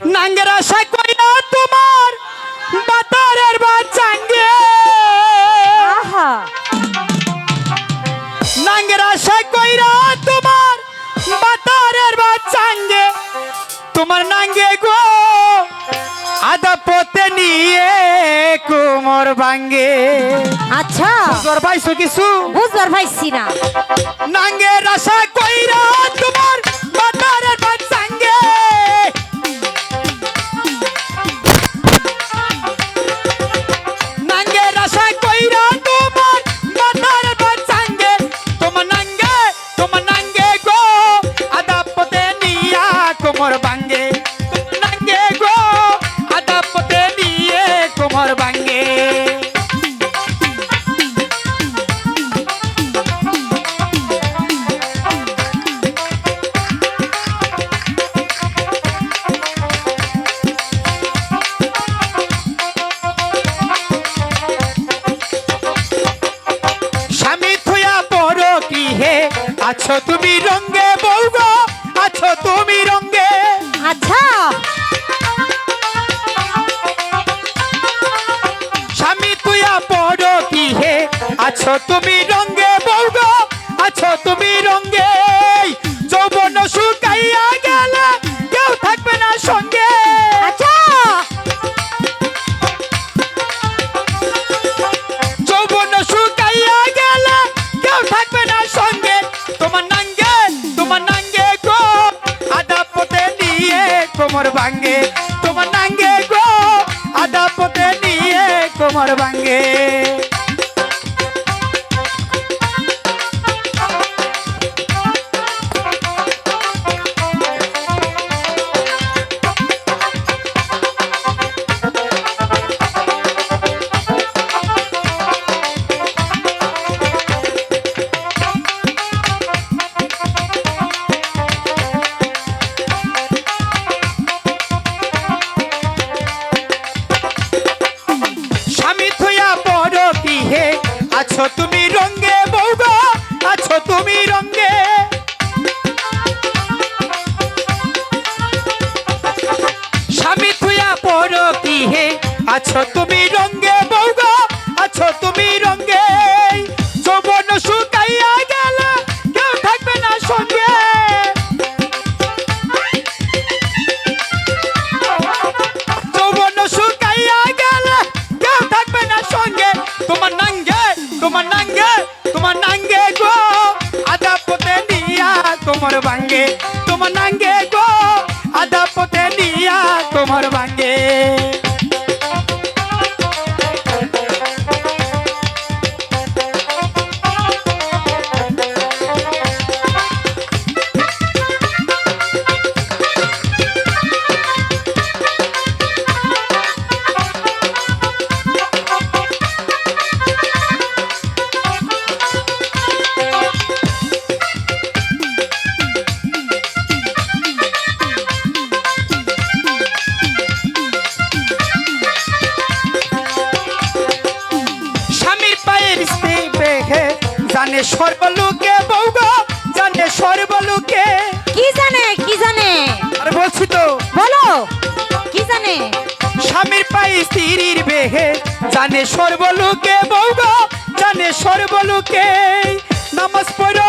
নাঙ্গের আশা কইরা তোমার বাতারের বাচ্চাঙ্গে আহা। নাঙ্গের আশা কইরা তোমার বাতারের বাচ্চাঙ্গে তোমার নাঙ্গে গো আদা পথে নিয়ে কোমর ভাঙ্গে। আচ্ছা। তোর পাইছো কিছু? বুঝবার পাইছি না। নাঙ্গের আশা কইরা আছো তুমি রঙ্গে বউ গো আছো তুমি রঙ্গে আচ্ছা। স্বামী তুইয়া বড় কি হে? আছো তুমি রঙ্গে বউ গো আছো তুমি রঙ্গে কোমর ভাঙ্গে তোমার নাঙ্গে গো আদা পথে নিয়ে কোমর ভাঙ্গে। তোমার জানে সর্বলোকে বউ জানে সর্বলোকে। কি জানে কি জানে? আরে বলছি তো বলো কি জানে? স্বামীর পাই স্ত্রীর বেহে জানে সর্বলোকে বৌগ জানে সর্বলোকে। নামাজ পড়ো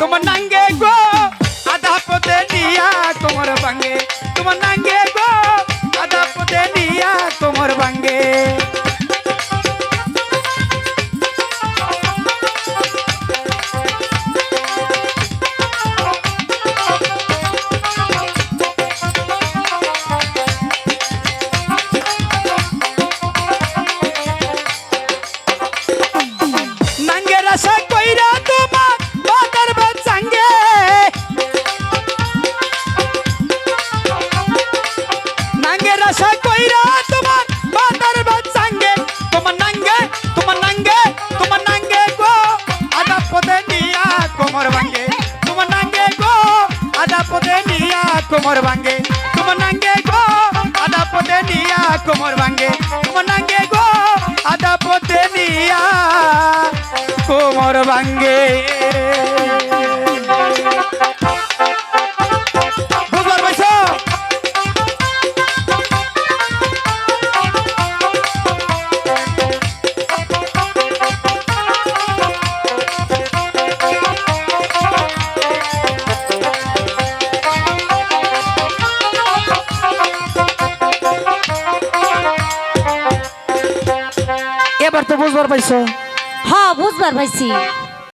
তোমার নাঙ্গে গো আধা পথে নিয়া তোমার ভাঙে তোমার নাঙ্গে ভাঙ্গে। এবার তো বুঝবার পাইছো। হ বুঝবার পাইছি।